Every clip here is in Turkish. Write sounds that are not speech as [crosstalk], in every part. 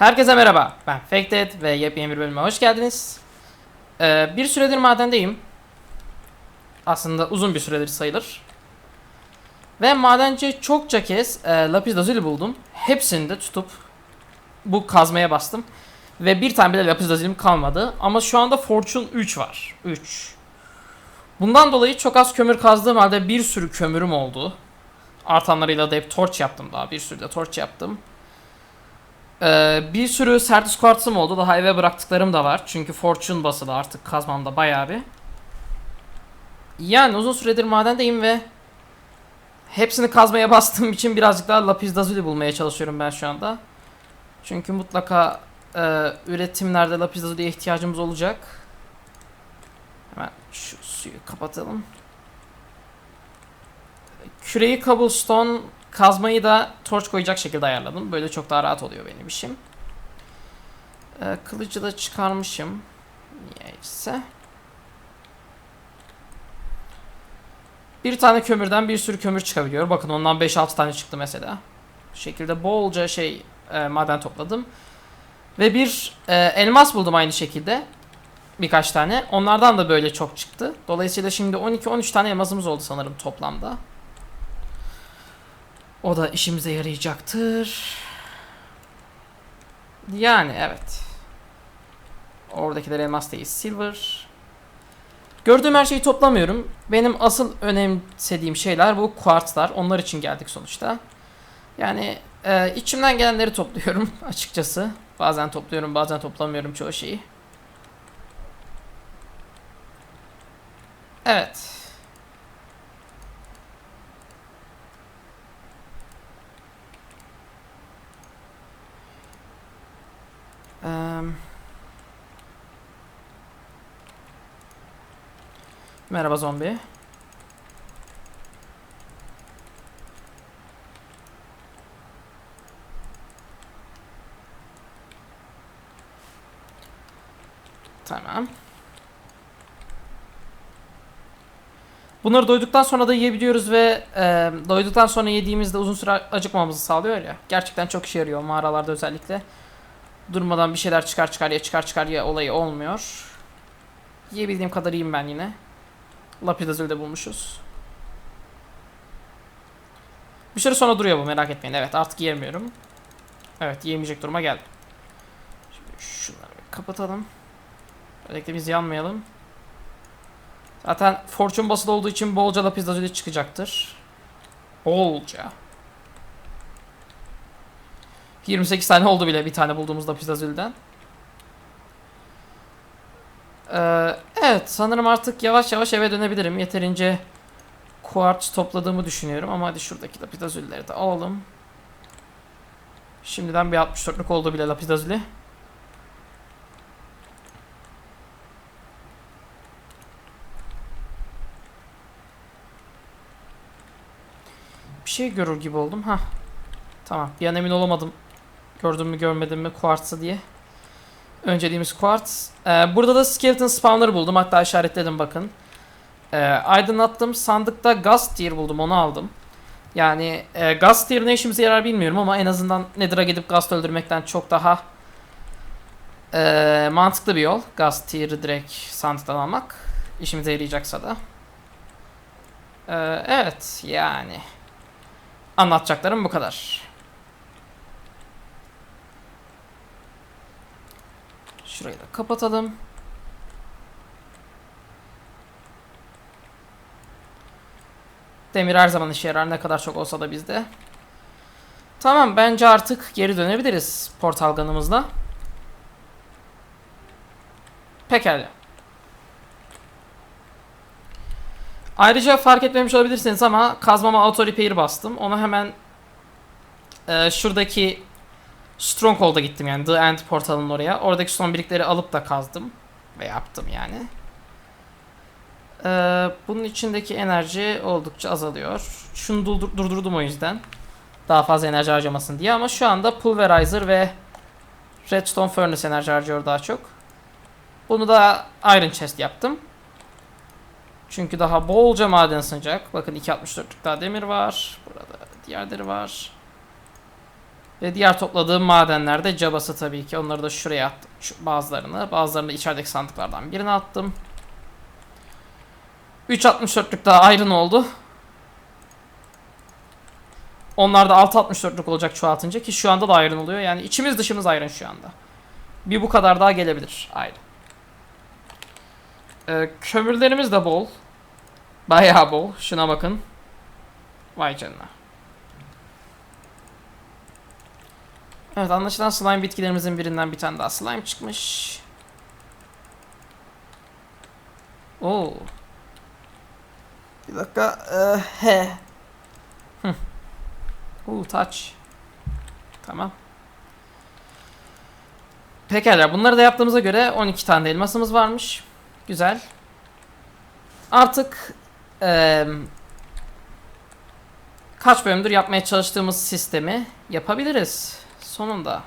Herkese merhaba. Ben Fakted ve yepyeni bir bölüme hoş geldiniz. Ee, bir süredir madendeyim. Aslında uzun bir süredir sayılır. Ve madence çokça kez e, lapis lazuli buldum. Hepsini de tutup bu kazmaya bastım. Ve bir tane bile lapis lazulim kalmadı. Ama şu anda Fortune 3 var. 3. Bundan dolayı çok az kömür kazdığım halde bir sürü kömürüm oldu. Artanlarıyla da hep torch yaptım daha. Bir sürü de torch yaptım. Ee, bir sürü Certus Quartz'ım oldu. Daha eve bıraktıklarım da var. Çünkü Fortune basılı artık kazmamda bayağı bir. Yani uzun süredir madendeyim ve hepsini kazmaya bastığım [laughs] için birazcık daha lapis lazuli bulmaya çalışıyorum ben şu anda. Çünkü mutlaka e, üretimlerde lapis lazuliye ihtiyacımız olacak. Hemen şu suyu kapatalım. Küreyi cobblestone kazmayı da torç koyacak şekilde ayarladım. Böyle çok daha rahat oluyor benim işim. Ee, kılıcı da çıkarmışım. Niyeyse. Bir tane kömürden bir sürü kömür çıkabiliyor. Bakın ondan 5-6 tane çıktı mesela. Bu şekilde bolca şey e, maden topladım. Ve bir e, elmas buldum aynı şekilde. Birkaç tane. Onlardan da böyle çok çıktı. Dolayısıyla şimdi 12-13 tane elmasımız oldu sanırım toplamda. O da işimize yarayacaktır. Yani evet. Oradakiler elmas değil, silver. Gördüğüm her şeyi toplamıyorum. Benim asıl önemsediğim şeyler bu kuartzlar. Onlar için geldik sonuçta. Yani e, içimden gelenleri topluyorum [laughs] açıkçası. Bazen topluyorum, bazen toplamıyorum çoğu şeyi. Evet. Merhaba zombi. Tamam. Bunları doyduktan sonra da yiyebiliyoruz ve e, doyduktan sonra yediğimizde uzun süre acıkmamamızı sağlıyor ya. Gerçekten çok işe yarıyor mağaralarda özellikle durmadan bir şeyler çıkar çıkar ya çıkar çıkar ya olayı olmuyor. Yiyebildiğim kadar yiyeyim ben yine. Lapis bulmuşuz. Bir süre sonra duruyor bu merak etmeyin. Evet artık yiyemiyorum. Evet yiyemeyecek duruma geldim. Şimdi şunları kapatalım. Böylelikle biz yanmayalım. Zaten fortune basılı olduğu için bolca lapis lazuli çıkacaktır. Bolca. 28 tane oldu bile bir tane bulduğumuz lapis lazuliden. Ee, evet sanırım artık yavaş yavaş eve dönebilirim. Yeterince kuartz topladığımı düşünüyorum ama hadi şuradaki lapis lazulileri de alalım. Şimdiden bir 64'lük oldu bile lapis lazuli. Bir şey görür gibi oldum. Ha. Tamam. Bir an emin olamadım. Gördüm mü görmedim mi kuartsı diye. Önceliğimiz quartz. Ee, burada da skeleton spawner buldum. Hatta işaretledim bakın. Ee, aydınlattım. Sandıkta gaz tier buldum. Onu aldım. Yani e, gaz tier ne işimize yarar bilmiyorum ama en azından Nether'a gidip gaz öldürmekten çok daha e, mantıklı bir yol. Gaz tier'ı direkt sandıktan almak. İşimize yarayacaksa da. Ee, evet yani. Anlatacaklarım bu kadar. Şurayı da kapatalım. Demir her zaman işe yarar ne kadar çok olsa da bizde. Tamam bence artık geri dönebiliriz portal gun'ımızla. Pekala. Ayrıca fark etmemiş olabilirsiniz ama kazmama auto repair bastım. Onu hemen e, şuradaki Stronghold'a gittim yani The End portalının oraya. Oradaki son birlikleri alıp da kazdım. Ve yaptım yani. Ee, bunun içindeki enerji oldukça azalıyor. Şunu durdur- durdurdum o yüzden. Daha fazla enerji harcamasın diye ama şu anda Pulverizer ve Redstone Furnace enerji harcıyor daha çok. Bunu da Iron Chest yaptım. Çünkü daha bolca maden sığacak. Bakın 2.64'lük daha demir var. Burada diğerleri var. Ve diğer topladığım madenler de cabası tabii ki. Onları da şuraya attım. Şu bazılarını. Bazılarını da içerideki sandıklardan birine attım. 3.64'lük daha iron oldu. Onlar da 6.64'lük olacak çoğaltınca ki şu anda da iron oluyor. Yani içimiz dışımız iron şu anda. Bir bu kadar daha gelebilir iron. Ee, kömürlerimiz de bol. Bayağı bol. Şuna bakın. Vay canına. Evet anlaşılan slime bitkilerimizin birinden bir tane daha slime çıkmış. Oo. Bir dakika. Ee, he. Hı. Oo, touch. Tamam. Pekala bunları da yaptığımıza göre 12 tane de elmasımız varmış. Güzel. Artık eee kaç bölümdür yapmaya çalıştığımız sistemi yapabiliriz. Sonunda.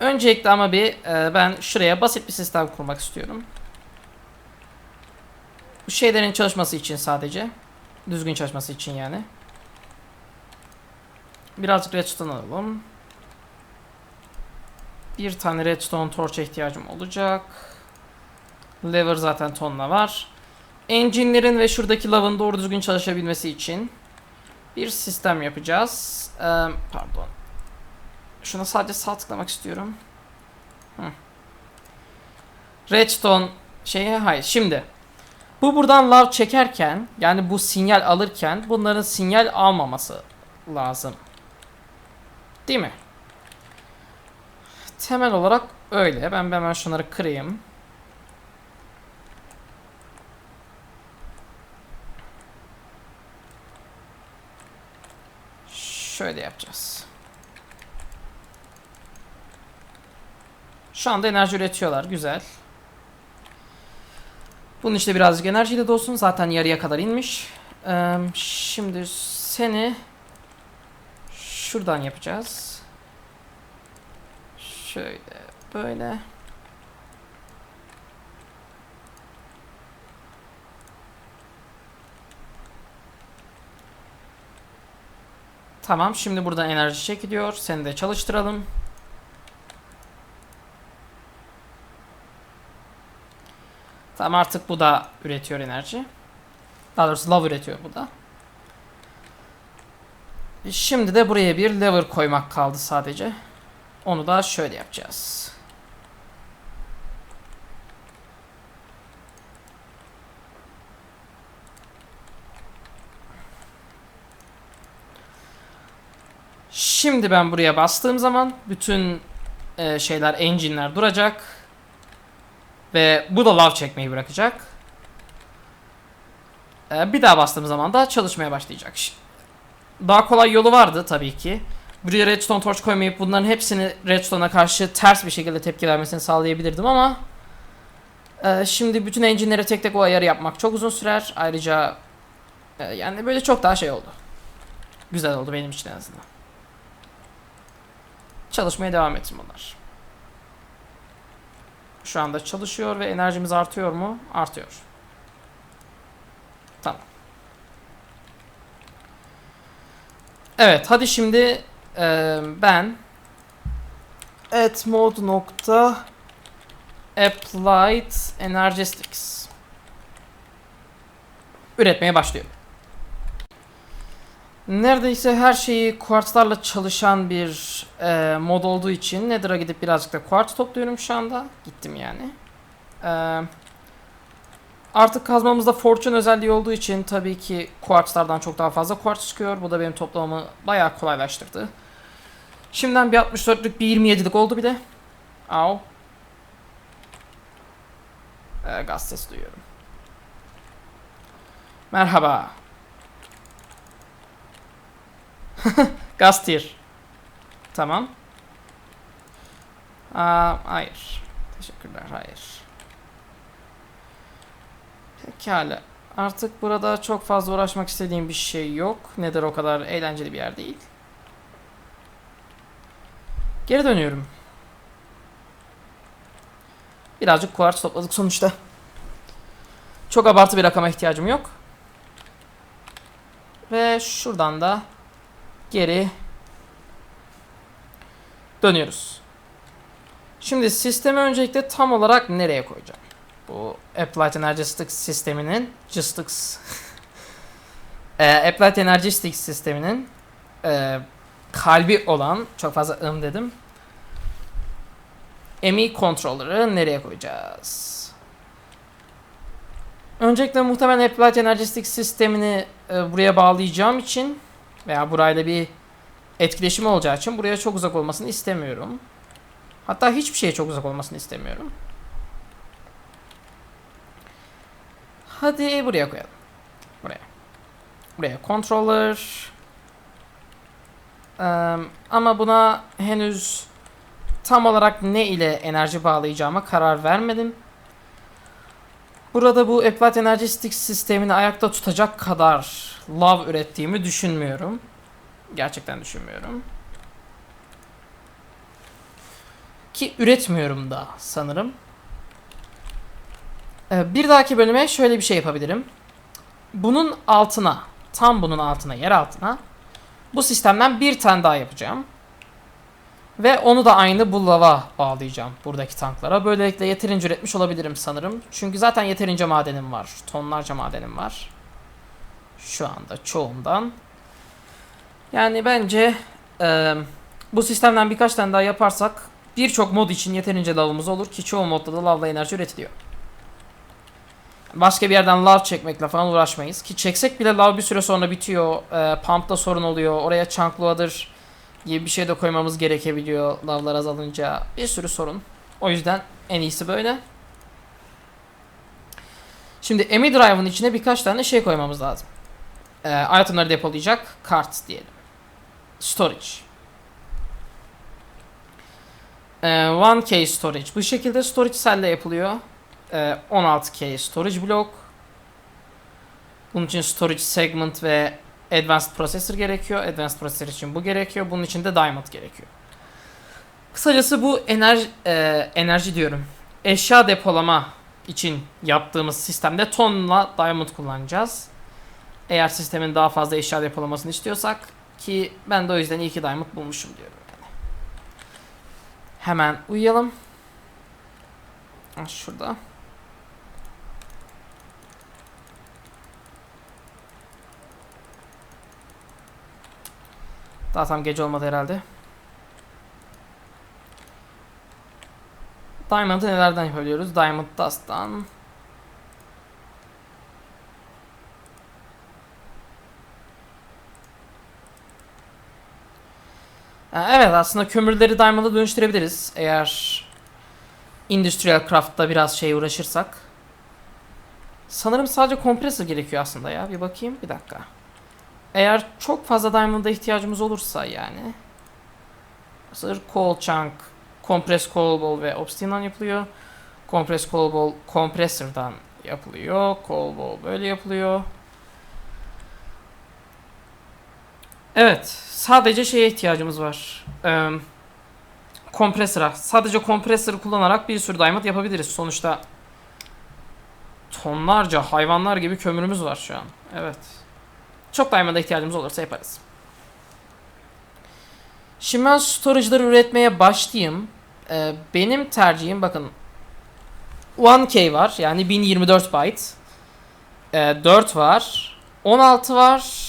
Öncelikle ama bir e, ben şuraya basit bir sistem kurmak istiyorum. Bu şeylerin çalışması için sadece. Düzgün çalışması için yani. Birazcık redstone alalım. Bir tane redstone torch'a ihtiyacım olacak. Lever zaten tonla var. Engine'lerin ve şuradaki lavın doğru düzgün çalışabilmesi için bir sistem yapacağız. Ee, pardon. Şuna sadece sağ tıklamak istiyorum. Hı. Redstone şeye hayır. Şimdi bu buradan lav çekerken yani bu sinyal alırken bunların sinyal almaması lazım. Değil mi? Temel olarak öyle. Ben hemen şunları kırayım. Şöyle yapacağız. Şu anda enerji üretiyorlar. Güzel. Bunun işte birazcık enerjiyle dolsun. Zaten yarıya kadar inmiş. Şimdi seni şuradan yapacağız. Şöyle böyle. Tamam şimdi buradan enerji çekiliyor. Seni de çalıştıralım. Tamam artık bu da üretiyor enerji. Daha doğrusu lav üretiyor bu da. Şimdi de buraya bir lever koymak kaldı sadece. Onu da şöyle yapacağız. Şimdi ben buraya bastığım zaman bütün e, şeyler, engine'ler duracak. Ve bu da lav çekmeyi bırakacak. E, bir daha bastığım zaman da çalışmaya başlayacak. Daha kolay yolu vardı tabii ki. Buraya redstone torch koymayıp bunların hepsini redstone'a karşı ters bir şekilde tepki vermesini sağlayabilirdim ama e, şimdi bütün engine'lere tek tek o ayarı yapmak çok uzun sürer. Ayrıca e, yani böyle çok daha şey oldu. Güzel oldu benim için en azından. Çalışmaya devam etsin bunlar. Şu anda çalışıyor ve enerjimiz artıyor mu? Artıyor. Tamam. Evet hadi şimdi e, ben at mode nokta applied energetics üretmeye başlıyorum. Neredeyse her şeyi kuartzlarla çalışan bir e, mod olduğu için Nether'a gidip birazcık da kuartz topluyorum şu anda. Gittim yani. E, artık kazmamızda fortune özelliği olduğu için tabii ki kuartzlardan çok daha fazla kuartz çıkıyor. Bu da benim toplamamı bayağı kolaylaştırdı. Şimdiden bir 64'lük bir 27'lik oldu bile. Au. E, gaz sesi duyuyorum. Merhaba. [laughs] Gaz tier. Tamam. Aa, hayır. Teşekkürler, hayır. Pekala. Artık burada çok fazla uğraşmak istediğim bir şey yok. Nedir o kadar eğlenceli bir yer değil. Geri dönüyorum. Birazcık kuartz topladık sonuçta. Çok abartı bir rakama ihtiyacım yok. Ve şuradan da geri dönüyoruz. Şimdi sistemi öncelikle tam olarak nereye koyacağım? Bu Applied Energetics sisteminin Gistics [laughs] e, Applied Energetics sisteminin e, kalbi olan çok fazla ım dedim. MI controller'ı nereye koyacağız? Öncelikle muhtemelen Applied Energetics sistemini e, buraya bağlayacağım için veya burayla bir etkileşim olacağı için buraya çok uzak olmasını istemiyorum. Hatta hiçbir şeye çok uzak olmasını istemiyorum. Hadi buraya koyalım. Buraya. Buraya controller. Eee, ama buna henüz tam olarak ne ile enerji bağlayacağıma karar vermedim. Burada bu Applied Energetics sistemini ayakta tutacak kadar love ürettiğimi düşünmüyorum. Gerçekten düşünmüyorum. Ki üretmiyorum da sanırım. Ee, bir dahaki bölüme şöyle bir şey yapabilirim. Bunun altına, tam bunun altına, yer altına bu sistemden bir tane daha yapacağım. Ve onu da aynı bu lava bağlayacağım buradaki tanklara. Böylelikle yeterince üretmiş olabilirim sanırım. Çünkü zaten yeterince madenim var. Tonlarca madenim var. Şu anda çoğundan. Yani bence e, bu sistemden birkaç tane daha yaparsak birçok mod için yeterince lavımız olur ki çoğu modda da lavla enerji üretiliyor. Başka bir yerden lav çekmekle falan uğraşmayız. Ki çeksek bile lav bir süre sonra bitiyor. E, pump'ta sorun oluyor. Oraya chunk loader gibi bir şey de koymamız gerekebiliyor lavlar azalınca. Bir sürü sorun. O yüzden en iyisi böyle. Şimdi EMI drive'ın içine birkaç tane şey koymamız lazım. Ee, itemları depolayacak kart diyelim. Storage. Ee, 1K storage. Bu şekilde storage cell'le yapılıyor. Ee, 16K storage block. Bunun için storage segment ve Advanced Processor gerekiyor. Advanced Processor için bu gerekiyor. Bunun için de Diamond gerekiyor. Kısacası bu enerji, e, enerji diyorum. Eşya depolama için yaptığımız sistemde tonla Diamond kullanacağız. Eğer sistemin daha fazla eşya depolamasını istiyorsak ki ben de o yüzden iyi ki Diamond bulmuşum diyorum. Yani. Hemen uyuyalım. Şurada. Daha tam gece olmadı herhalde. Diamond'ı nelerden yapabiliyoruz? Diamond Dust'tan. Evet aslında kömürleri Diamond'a dönüştürebiliriz. Eğer Industrial Craft'ta biraz şey uğraşırsak. Sanırım sadece kompresör gerekiyor aslında ya. Bir bakayım bir dakika. Eğer çok fazla diamond'a ihtiyacımız olursa yani. Sır coal chunk, compress coal ball ve obsidian'dan yapılıyor. Compress coal ball compressor'dan yapılıyor. Coal ball böyle yapılıyor. Evet, sadece şeye ihtiyacımız var. Ee, kompresöre. Sadece kompresörü kullanarak bir sürü diamond yapabiliriz. Sonuçta tonlarca hayvanlar gibi kömürümüz var şu an. Evet. Çok diamond'a ihtiyacımız olursa yaparız. Şimdi ben storage'ları üretmeye başlayayım. Ee, benim tercihim bakın 1K var yani 1024 byte. Ee, 4 var. 16 var.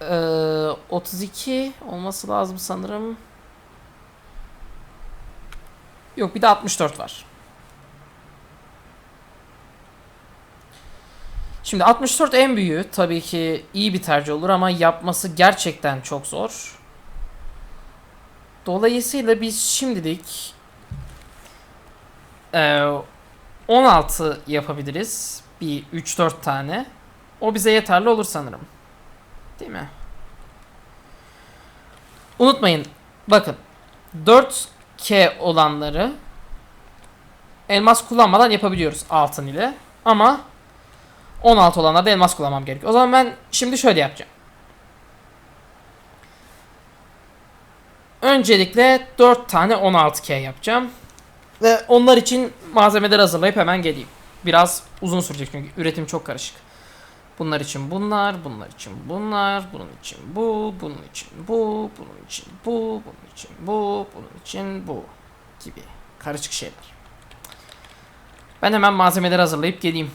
Ee, 32 olması lazım sanırım. Yok bir de 64 var. Şimdi 64 en büyüğü tabii ki iyi bir tercih olur ama yapması gerçekten çok zor. Dolayısıyla biz şimdilik eee, 16 yapabiliriz. Bir 3-4 tane. O bize yeterli olur sanırım. Değil mi? Unutmayın. Bakın. 4K olanları elmas kullanmadan yapabiliyoruz altın ile. Ama 16 olanlarda elmas kullanmam gerekiyor. O zaman ben şimdi şöyle yapacağım. Öncelikle 4 tane 16K yapacağım. Ve onlar için malzemeleri hazırlayıp hemen geleyim. Biraz uzun sürecek çünkü üretim çok karışık. Bunlar için bunlar, bunlar için bunlar, bunun için bu, bunun için bu, bunun için bu, bunun için bu, bunun için bu gibi karışık şeyler. Ben hemen malzemeleri hazırlayıp geleyim.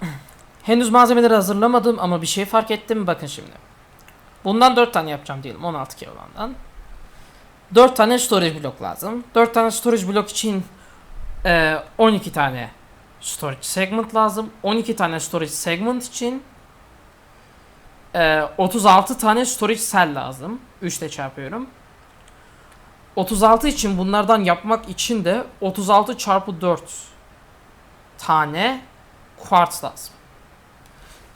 [clears throat] Henüz malzemeleri hazırlamadım ama bir şey fark ettim. Bakın şimdi. Bundan 4 tane yapacağım diyelim 16K olandan. 4 tane storage blok lazım. 4 tane storage blok için e, 12 tane storage segment lazım. 12 tane storage segment için e, 36 tane storage cell lazım. 3 ile çarpıyorum. 36 için bunlardan yapmak için de 36 çarpı 4 tane quartz lazım.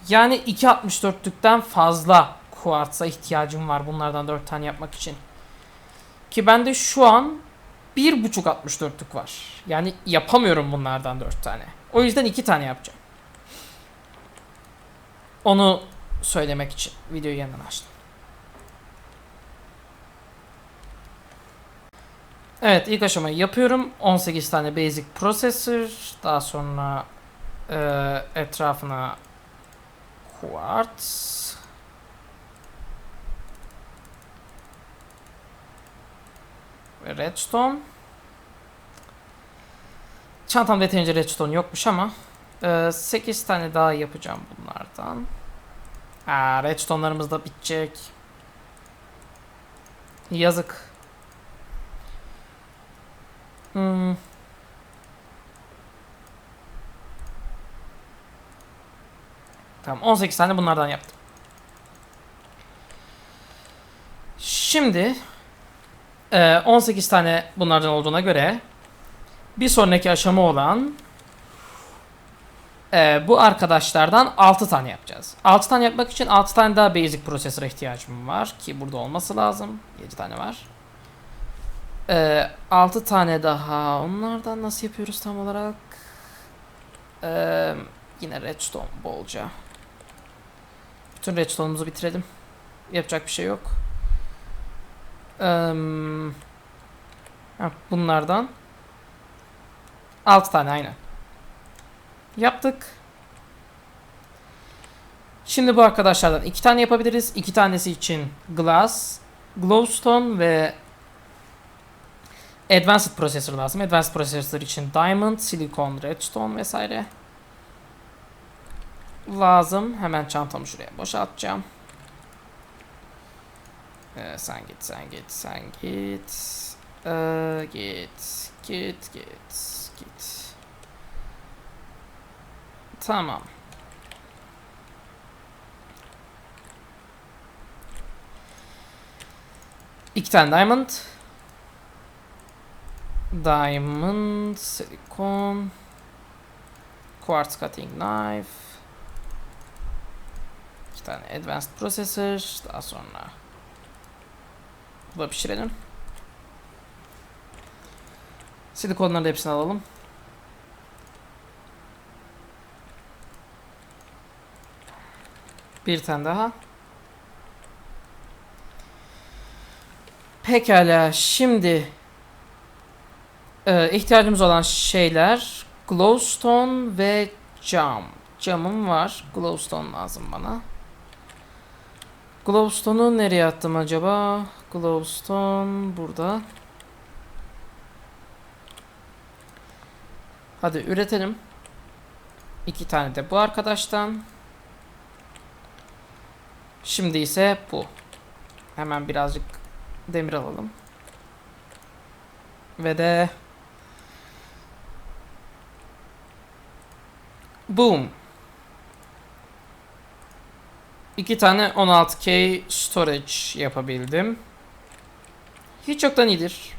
Yani 2.64'lükten fazla quartz'a ihtiyacım var bunlardan 4 tane yapmak için. Ki bende şu an 1.5.64'lük var. Yani yapamıyorum bunlardan 4 tane. O yüzden 2 tane yapacağım. Onu söylemek için videoyu yeniden açtım. Evet ilk aşamayı yapıyorum. 18 tane basic processor. Daha sonra e, etrafına quartz. Ve redstone. Çantamda yeterince redstone yokmuş ama e, 8 tane daha yapacağım bunlardan. Aa, redstone'larımız da bitecek. Yazık. Hmm. Tamam 18 tane bunlardan yaptım. Şimdi e, 18 tane bunlardan olduğuna göre bir sonraki aşama olan e, bu arkadaşlardan 6 tane yapacağız. 6 tane yapmak için 6 tane daha basic processor ihtiyacım var ki burada olması lazım. 7 tane var. Ee, 6 tane daha. Onlardan nasıl yapıyoruz tam olarak? Ee, yine redstone bolca. Bütün redstone'umuzu bitirelim. Yapacak bir şey yok. Ee, bunlardan 6 tane aynen. Yaptık. Şimdi bu arkadaşlardan iki tane yapabiliriz. İki tanesi için glass, glowstone ve Advanced Processor lazım. Advanced Processor için Diamond, Silicon, Redstone vesaire lazım. Hemen çantamı şuraya boşaltacağım. Ee, sen git, sen git, sen git. Ee, git, git, git, git. Tamam. İki tane diamond. Diamond, silikon, quartz cutting knife, iki tane advanced processor, daha sonra bu pişirelim. Silikonları da hepsini alalım. Bir tane daha. Pekala şimdi ee, ihtiyacımız olan şeyler glowstone ve cam. Camım var. Glowstone lazım bana. Glowstone'u nereye attım acaba? Glowstone burada. Hadi üretelim. İki tane de bu arkadaştan. Şimdi ise bu. Hemen birazcık demir alalım. Ve de Boom. İki tane 16K storage yapabildim. Hiç yoktan iyidir.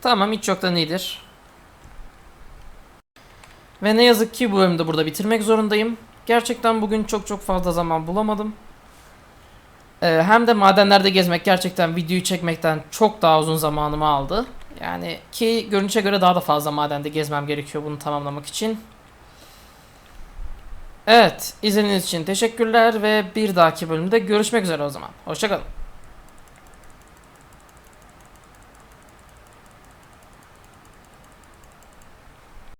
Tamam hiç yoktan iyidir. Ve ne yazık ki bu bölümde burada bitirmek zorundayım. Gerçekten bugün çok çok fazla zaman bulamadım. Ee, hem de madenlerde gezmek gerçekten videoyu çekmekten çok daha uzun zamanımı aldı. Yani ki görünüşe göre daha da fazla madende gezmem gerekiyor bunu tamamlamak için. Evet, izlediğiniz için teşekkürler ve bir dahaki bölümde görüşmek üzere o zaman. Hoşçakalın.